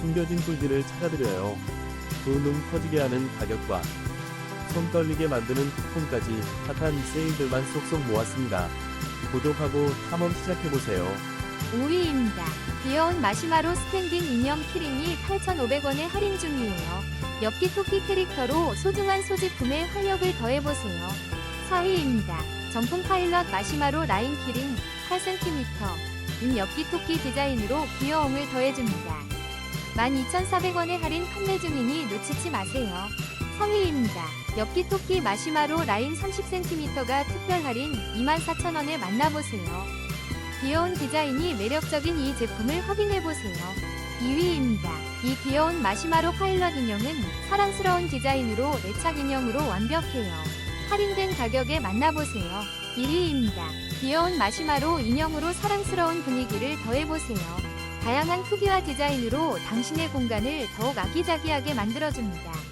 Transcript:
숨겨진 꿀들을 찾아드려요. 두눈 커지게 하는 가격과 손 떨리게 만드는 쿠폰까지 핫한 세일들만 쏙쏙 모았습니다. 구독하고 탐험 시작해보세요. 5위입니다. 귀여운 마시마로 스탠딩 인형 키링이 8,500원에 할인 중이에요. 엽기 토끼 캐릭터로 소중한 소지 품에 활력을 더해보세요. 4위입니다. 정품 파일럿 마시마로 라인 키링 8cm 인 엽기 토끼 디자인으로 귀여움을 더해줍니다. 12,400원에 할인 판매 중이니 놓치지 마세요. 3위입니다. 엽기 토끼 마시마로 라인 30cm가 특별 할인 24,000원에 만나보세요. 귀여운 디자인이 매력적인 이 제품을 확인해보세요. 2위입니다. 이 귀여운 마시마로 파일럿 인형은 사랑스러운 디자인으로 애착 인형으로 완벽해요. 할인된 가격에 만나보세요. 1위입니다. 귀여운 마시마로 인형으로 사랑스러운 분위기를 더해보세요. 다양한 크기와 디자인으로 당신의 공간을 더욱 아기자기하게 만들어줍니다.